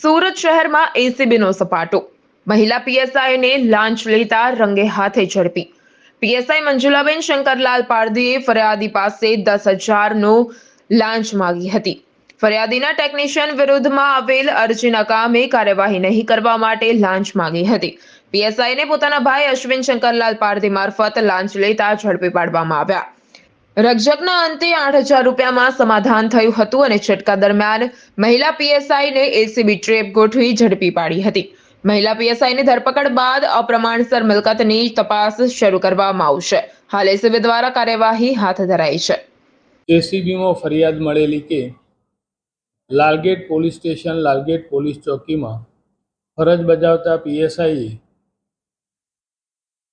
સુરત શહેરમાં એસીબીનો સપાટો. મહિલા પીએસઆઈને લાંચ લેતા રંગે હાથે ઝડપી. પીએસઆઈ મંજુલાબેન શંકરલાલ પારધીએ ફરિયાદી પાસે દસ હજારનો લાંચ માગી હતી. ફરિયાદીના ટેકનિશિયન વિરુદ્ધમાં આવેલ અરજીના કામે કાર્યવાહી નહીં કરવા માટે લાંચ માગી હતી. પીએસઆઈને પોતાના ભાઈ અશ્વિન શંકરલાલ પારધી મારફત લાંચ લેતા ઝડપી પાડવામાં આવ્યા. રકઝકના અંતે આઠ હજાર રૂપિયામાં સમાધાન થયું હતું અને છટકા દરમિયાન મહિલા પીએસઆઈને એસીબી ટ્રેપ ગોઠવી ઝડપી પાડી હતી. મહિલા પીએસઆઈની ધરપકડ બાદ અપ્રમાણસર મિલકતની તપાસ શરૂ કરવામાં આવશે. હાલ એસીબી દ્વારા કાર્યવાહી હાથ ધરાઈ છે. એસીબીમાં ફરિયાદ મળેલી કે Lalgate police station Lalgate police ચોકીમાં ફરજ બજાવતા પીએસઆઈએ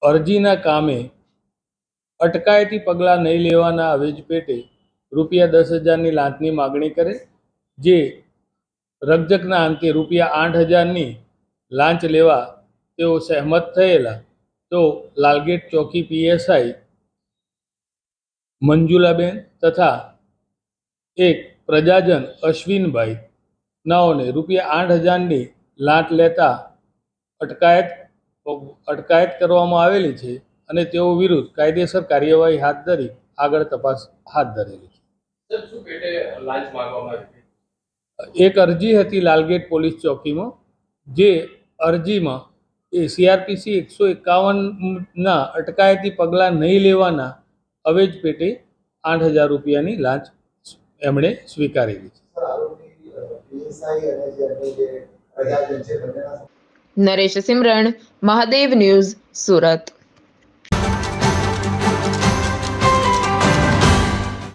અરજીના કામે અટકાયતી પગલાં નહીં લેવાના અવેજ પેટે રૂપિયા દસ હજારની લાંચની માગણી કરે, જે રકજકના અંતે રૂપિયા આઠ હજારની લાંચ લેવા તેઓ સહેમત થયેલા, તો લાલગેટ ચોકી પીએસઆઈ મંજુલાબેન તથા એક પ્રજાજન અશ્વિનભાઈ નાઓને રૂપિયા આઠ હજારની લાંચ લેતા અટકાયત અટકાયત કરવામાં આવેલી છે. અને તેઓ વિરુદ્ધ કાયદેસર કાર્યવાહી હાથ ધરી આગળ તપાસ હાથ ધરેલી છે. સર શું પેટે લાંચ માંગવામાં આવી હતી? એક અરજી હતી લાલગેટ પોલીસ ચોકીમાં જે અરજીમાં એ સીઆરપીસી એકસો એકાવનના અટકાયતી પગલાં નહીં લેવાના અવેજ પેટે આઠ હજાર રૂપિયાની લાંચ એમણે સ્વીકારેલી છે. નરેશ સિમરણ મહાદેવ ન્યૂઝ સુરત.